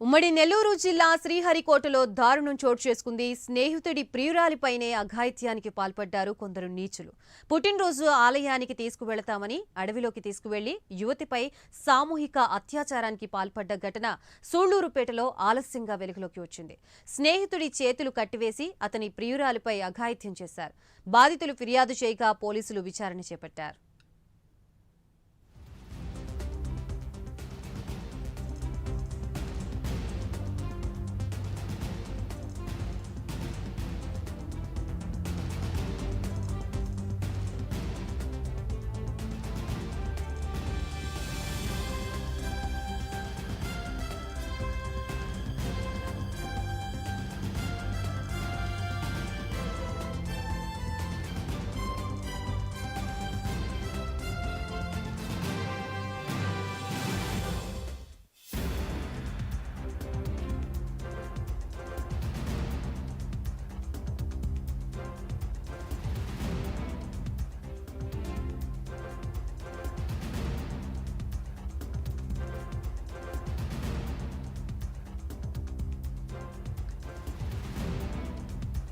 ఉమ్మడి నెల్లూరు జిల్లా శ్రీహరికోటలో దారుణం చోటు చేసుకుంది. స్నేహితుడి ప్రియురాలిపైనే అఘాయిత్యానికి పాల్పడ్డారు కొందరు నీచులు. పుట్టినరోజు ఆలయానికి తీసుకువెళతామని అడవిలోకి తీసుకువెళ్ళి యువతిపై సామూహిక అత్యాచారానికి పాల్పడ్డ ఘటన సూళ్ళూరుపేటలో ఆలస్యంగా వెలుగులోకి వచ్చింది. స్నేహితుడి చేతులు కట్టివేసి అతని ప్రియురాలిపై అఘాయిత్యం చేశారు. బాధితులు ఫిర్యాదు చేయగా పోలీసులు విచారణ చేపట్టారు.